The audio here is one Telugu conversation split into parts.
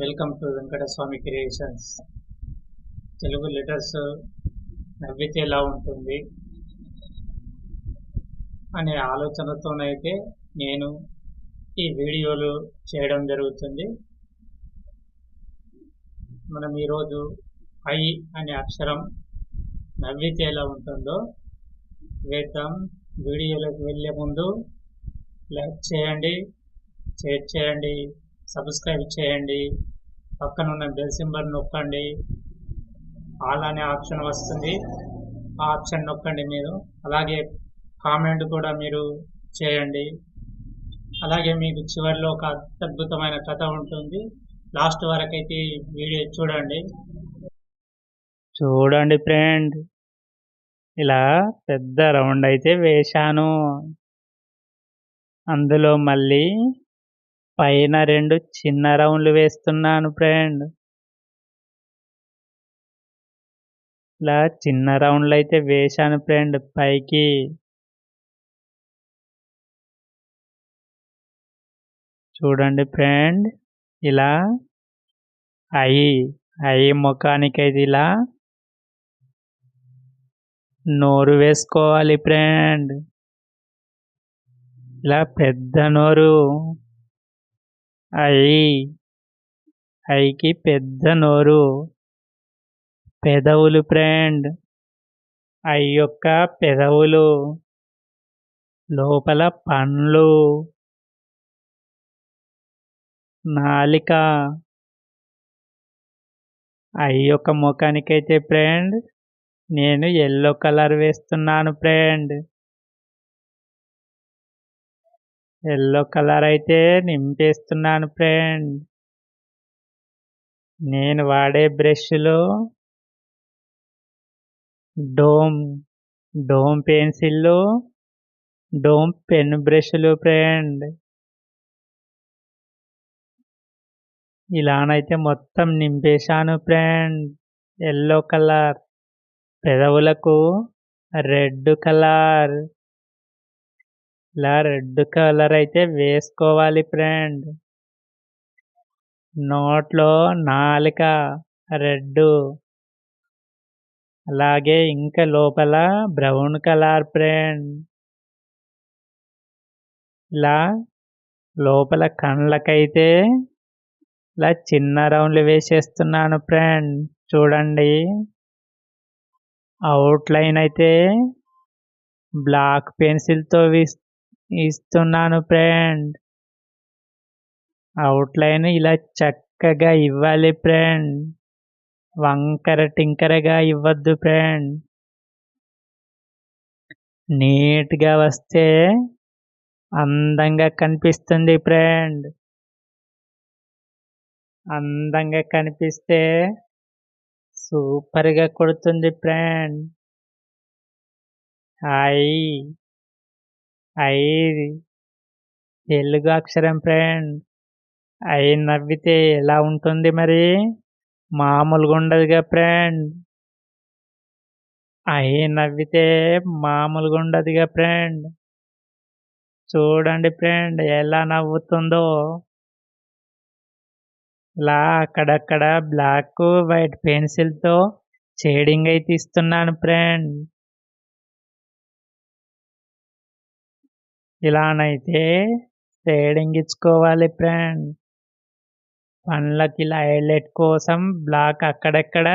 Welcome to Venkataswamy creations Telugu letters నవ్వితే ఎలా ఉంటుంది. అనే ఆలోచనతోనైతే నేను ఈ వీడియోలు చేయడం జరుగుతుంది. మనం ఈరోజు ఐ అనే అక్షరం నవ్వితే ఎలా ఉంటుందో వేద్దాం. వీడియోలోకి వెళ్ళే ముందు లైక్ చేయండి షేర్ చేయండి. సబ్స్క్రైబ్ చేయండి. పక్కనున్న బెల్ సింబల్ నొక్కండి. ఆల్ అనే ఆప్షన్ వస్తుంది. ఆ ఆప్షన్ నొక్కండి మీరు. అలాగే కామెంట్ కూడా మీరు చేయండి. అలాగే మీకు చివరిలో ఒక అద్భుతమైన కథ ఉంటుంది. లాస్ట్ వరకైతే వీడియో చూడండి. చూడండి ఫ్రెండ్. ఇలా పెద్ద రౌండ్ అయితే వేశాను. అందులో మళ్ళీ పైన రెండు చిన్న రౌండ్లు వేస్తున్నాను ఫ్రెండ్. ఇలా చిన్న రౌండ్లు అయితే వేశాను ఫ్రెండ్ పైకి. చూడండి ఫ్రెండ్ ఇలా ఐ ఐ ముఖానికి అయితే ఇలా నోరు వేసుకోవాలి ఫ్రెండ్. ఇలా పెద్ద నోరు ఐ ఐకి పెద్ద నోరు. పెదవులు ఫ్రెండ్ ఐ యొక్క పెదవులు. లోపల పండ్లు. నాలిక. ఐ యొక్క ముఖానికైతే ఫ్రెండ్ నేను ఎల్లో కలర్ వేస్తున్నాను ఫ్రెండ్ ఎల్లో కలర్ అయితే నింపేస్తున్నాను ఫ్రెండ్. నేను వాడే బ్రష్లు డోమ్ డోమ్ పెన్సిళ్ళు డోమ్ పెన్ బ్రష్లు ఫ్రెండ్. ఇలానైతే మొత్తం నింపేశాను ఫ్రెండ్. ఎల్లో కలర్ పెదవులకు రెడ్ కలర్. ఇలా రెడ్ కలర్ అయితే వేసుకోవాలి ఫ్రెండ్. నోట్లో నాలుక రెడ్ అలాగే ఇంకా లోపల బ్రౌన్ కలర్ ఫ్రెండ్. ఇలా లోపల కళ్ళకైతే ఇలా చిన్న రౌండ్లు వేసేస్తున్నాను ఫ్రెండ్. చూడండి. అవుట్లైన్ అయితే బ్లాక్ పెన్సిల్తో ఇస్తున్నాను ఫ్రెండ్ అవుట్లైన్ ఇలా చక్కగా ఇవ్వాలి ఫ్రెండ్ వంకర టింకరగా ఇవ్వద్దు ఫ్రెండ్ నీట్గా వస్తే అందంగా కనిపిస్తుంది ఫ్రెండ్ అందంగా కనిపిస్తే సూపర్గా కొడుతుంది ఫ్రెండ్ హాయ్. ఐ తెలుగు అక్షరం ఫ్రెండ్ ఐ నవ్వితే ఎలా ఉంటుంది మరి? మామూలుగా ఉండదుగా ఫ్రెండ్ ఐ నవ్వితే మామూలుగా ఉండదుగా ఫ్రెండ్ చూడండి ఫ్రెండ్ ఎలా నవ్వుతుందో. ఇలా అక్కడక్కడ బ్లాక్ వైట్ పెన్సిల్తో షేడింగ్ అయితే ఇస్తున్నాను ఫ్రెండ్ ఇలానైతే షేడింగ్ ఇచ్చుకోవాలి ఫ్రెండ్. పండ్లకి ఇలా హైలైట్ కోసం బ్లాక్ అక్కడెక్కడ?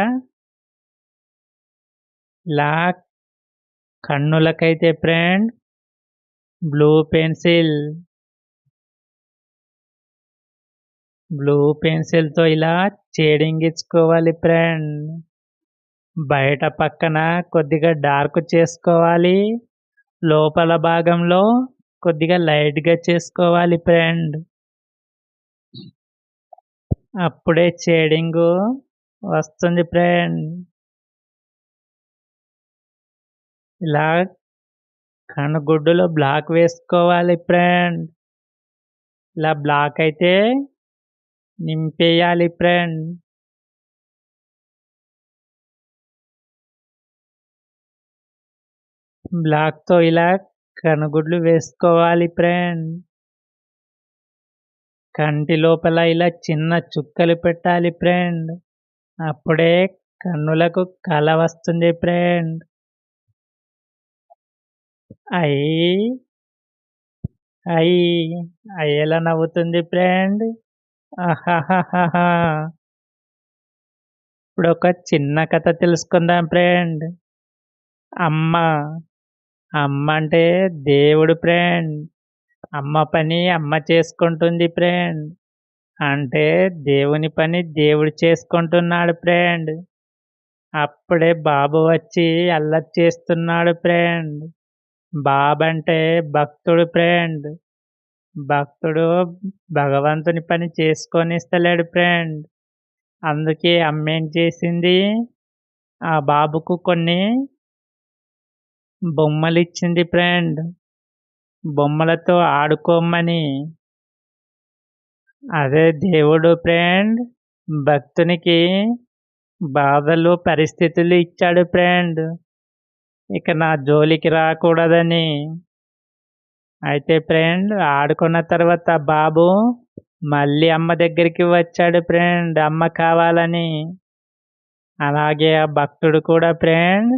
ఇలా కన్నులకైతే ఫ్రెండ్. Blue pencil. బ్లూ పెన్సిల్తో ఇలా షేడింగ్ ఇచ్చుకోవాలి ఫ్రెండ్. బయట పక్కన కొద్దిగా డార్క్ చేసుకోవాలి. లోపల భాగంలో కొద్దిగా లైట్గా చేసుకోవాలి ఫ్రెండ్. అప్పుడే షేడింగ్ వస్తుంది ఫ్రెండ్. ఇలా కనుగుడ్డులో బ్లాక్ వేసుకోవాలి ఫ్రెండ్. ఇలా బ్లాక్ అయితే నింపేయాలి ఫ్రెండ్. బ్లాక్తో ఇలా కనుగుడ్లు వేసుకోవాలి ఫ్రెండ్. కంటి లోపల ఇలా చిన్న చుక్కలు పెట్టాలి ఫ్రెండ్. అప్పుడే కన్నులకు కల వస్తుంది ఫ్రెండ్. అయ్యి అయ్యి అయ్యేలా నవ్వుతుంది ఫ్రెండ్. ఆహాహాహా ఇప్పుడు ఒక చిన్న కథ తెలుసుకుందాం ఫ్రెండ్. అమ్మ అమ్మ అంటే దేవుడు ఫ్రెండ్ అమ్మ పని అమ్మ చేసుకుంటుంది ఫ్రెండ్ అంటే దేవుని పని దేవుడు చేసుకుంటున్నాడు ఫ్రెండ్ అప్పుడే బాబు వచ్చి అల్లరి చేస్తున్నాడు ఫ్రెండ్ బాబు అంటే భక్తుడు ఫ్రెండ్ భక్తుడు భగవంతుని పని చేసుకొని ఇస్తలేడు ఫ్రెండ్ అందుకే అమ్మ ఏం చేసింది? ఆ బాబుకు కొన్ని బొమ్మలు ఇచ్చింది ఫ్రెండ్. బొమ్మలతో ఆడుకోమని. అదే దేవుడు ఫ్రెండ్ భక్తునికి బాధలు పరిస్థితులు ఇచ్చాడు ఫ్రెండ్. ఇక నా జోలికి రాకూడదని. అయితే ఫ్రెండ్ ఆడుకున్న తర్వాత బాబు మళ్ళీ అమ్మ దగ్గరికి వచ్చాడు ఫ్రెండ్ అమ్మ కావాలని. అలాగే ఆ భక్తుడు కూడా ఫ్రెండ్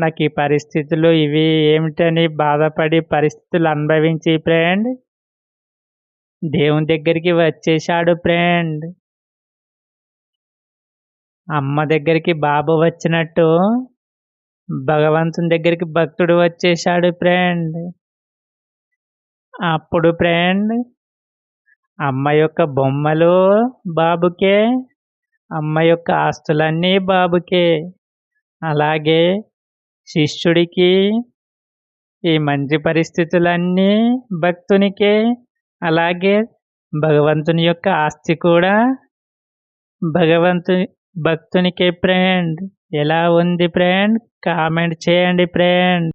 నాకు ఈ పరిస్థితులు ఇవి ఏమిటని బాధపడి పరిస్థితులు అనుభవించి ఫ్రెండ్. దేవుని దగ్గరికి వచ్చేసాడు ఫ్రెండ్. అమ్మ దగ్గరికి బాబు వచ్చినట్టు భగవంతుని దగ్గరికి భక్తుడు వచ్చేసాడు ఫ్రెండ్. అప్పుడు ఫ్రెండ్ అమ్మ యొక్క బొమ్మలు బాబుకే అమ్మ యొక్క ఆస్తులన్నీ బాబుకే అలాగే శిష్యుడికి ఈ మంచి పరిస్థితులన్నీ భక్తునికే అలాగే భగవంతుని యొక్క ఆస్తి కూడా భగవంతుని భక్తునికే ఫ్రెండ్ ఎలా ఉంది ఫ్రెండ్ కామెంట్ చేయండి ఫ్రెండ్